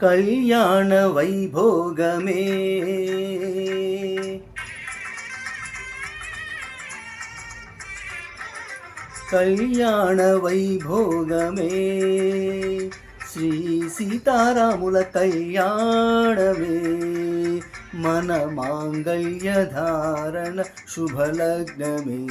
కళ్యాణ వైభోగమే కళ్యాణ వైభోగమే శ్రీ సీతారాముల కళ్యాణమే మన మాంగళ్య ధారణ శుభలగ్నమే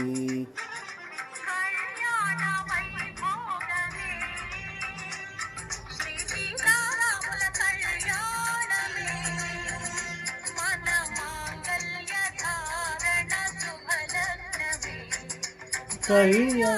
可以呀、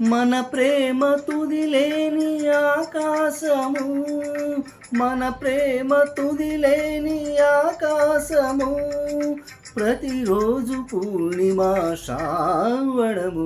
మన ప్రేమ తుదిలేని ఆకాశము. మన ప్రేమ తుదిలేని ఆకాశము. ప్రతిరోజు పూర్ణిమా శ్రావణము.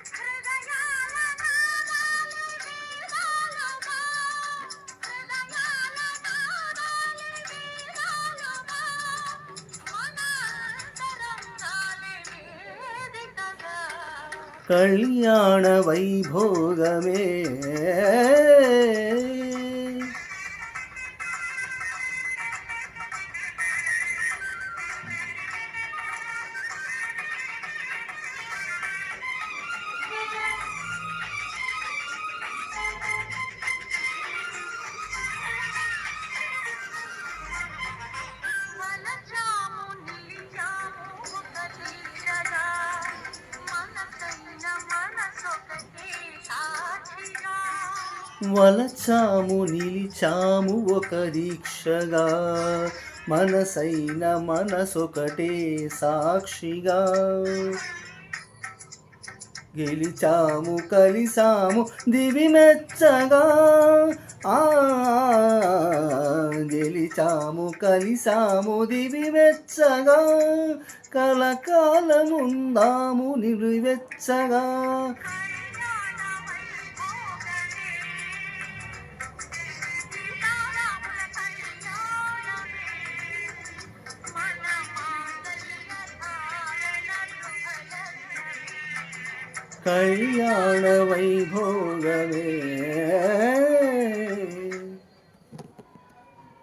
கல்யாண வைபோகமே. వలచాము నిలిచాము ఒక దీక్షగా. మనసైన మనసొకటే సాక్షిగా. గెలిచాము కలిసాము దివి మెచ్చగా ఆ గెలిచాము కలిసాము దివి మెచ్చగా కలకాలముందాము నిలువెచ్చగా. கல்யாண வைபோகமே.